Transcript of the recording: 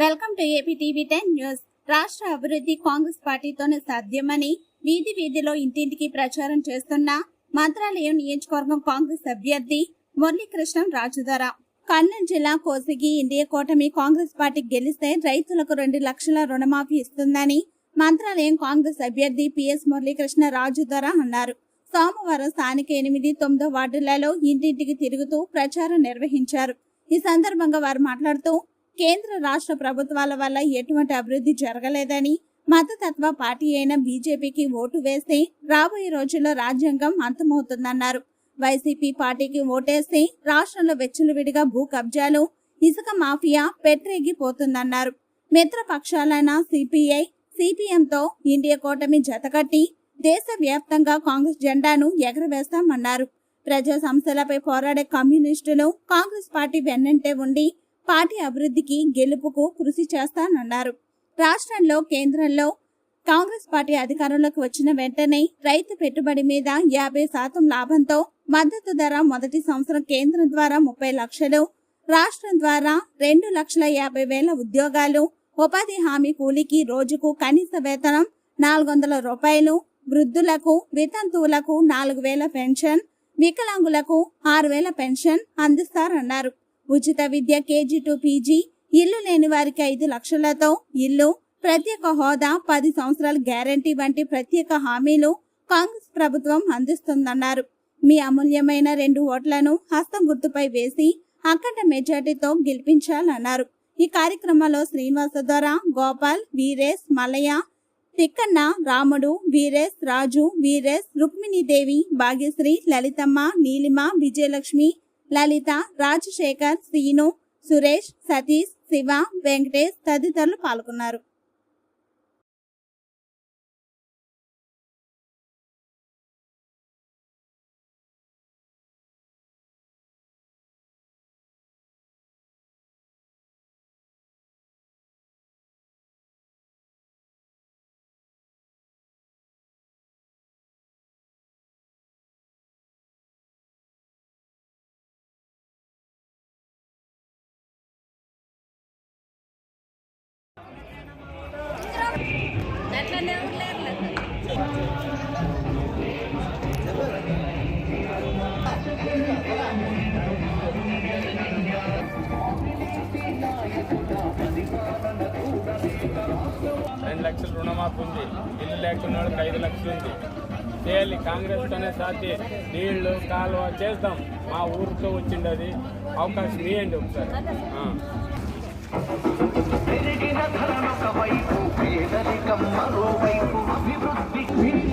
Welcome to AP TV ten news. రాష్ట్ర అభివృద్ధి కాంగ్రెస్ పార్టీతోనే సాధ్యమని వీధి వీధిలో ఇంటింటికి ప్రచారం చేస్తున్న మంత్రాలయం నియోజకవర్గం కాంగ్రెస్ అభ్యర్థి మురళీకృష్ణం రాజుధర. కర్నూలు జిల్లా కోసిగి ఇండియా కూటమి కాంగ్రెస్ పార్టీ గెలిస్తే రైతులకు రెండు లక్షల రుణమాఫీ ఇస్తుందని మంత్రాలయం కాంగ్రెస్ అభ్యర్థి పిఎస్ మురళీకృష్ణ రాజుధర అన్నారు. సోమవారం స్థానిక ఎనిమిది తొమ్మిదో వార్డులలో ఇంటింటికి తిరుగుతూ ప్రచారం నిర్వహించారు. ఈ సందర్భంగా వారు మాట్లాడుతూ కేంద్ర రాష్ట్ర ప్రభుత్వాల వల్ల ఎటువంటి అభివృద్ధి జరగలేదని మతతత్వ పార్టీ అయిన బీజేపీకి ఓటు వేస్తే రాబోయే రోజుల్లో రాజ్యాంగం అంతమవుతుందన్నారు. వైసీపీ పార్టీకి ఓటేస్తే రాష్ట్రంలో వెచ్చలవిడిగా భూ కబ్జాలు ఇసుక మాఫియా పెట్టరేగిపోతుందన్నారు మిత్రపక్షాలైన సిపిఐ సిపిఎంతో ఇండియా కూటమి జతకట్టి దేశవ్యాప్తంగా కాంగ్రెస్ జెండాను ఎగరవేస్తామన్నారు. ప్రజా సంస్థలపై పోరాడే కమ్యూనిస్టులు కాంగ్రెస్ పార్టీ వెన్నంటే ఉండి పార్టీ అభివృద్ధికి గెలుపుకు కృషి చేస్తానన్నారు. రాష్ట్రంలో కేంద్రంలో కాంగ్రెస్ పార్టీ అధికారంలోకి వచ్చిన వెంటనే రైతు పెట్టుబడి మీద యాభై శాతం లాభంతో మద్దతు ధర మొదటి సంవత్సరం కేంద్రం ద్వారా ముప్పై లక్షలు రాష్ట్రం ద్వారా రెండు లక్షల యాభై వేల ఉద్యోగాలు ఉపాధి హామీ కూలీకి రోజుకు కనీస వేతనం నాలుగు వందల రూపాయలు వృద్ధులకు వితంతువులకు నాలుగు వేల పెన్షన్ వికలాంగులకు ఆరు వేల పెన్షన్ అందిస్తారన్నారు. ఉచిత విద్య కేజీ టు పీజీ. ఇల్లు లేని వారికి ఐదు లక్షలతో ఇల్లు ప్రత్యేక హోదా పది సంవత్సరాల గ్యారంటీ వంటి ప్రత్యేక హామీలు కాంగ్రెస్ ప్రభుత్వం అందిస్తుందన్నారు. మీ అమూల్యమైన రెండు ఓట్లను హస్తం గుర్తుపై వేసి అఖండ మెజార్టీతో గెలిపించాలన్నారు. ఈ కార్యక్రమంలో శ్రీనివాస ద్వారా గోపాల్ వీరేష్ మల్లయ్య తిక్కన్న రాముడు వీరేష్ రాజు వీరేష్ రుక్మిణీదేవి భాగ్యశ్రీ లలితమ్మ నీలిమ విజయలక్ష్మి లలిత రాజశేఖర్ శ్రీను సురేష్ సతీష్ శివ వెంకటేష్ తదితరులు పాల్గొన్నారు. రెండు లక్షలు రుణమాఫీ ఉంది. ఇల్లు లేకున్న వాళ్ళకి ఐదు లక్షలు ఉంది. చేయాలి. కాంగ్రెస్తోనే సాధ్య. నీళ్ళు కాలువ చేద్దాం. మా ఊరితో వచ్చిండది. అవకాశం ఇవ్వండి ఒకసారి. We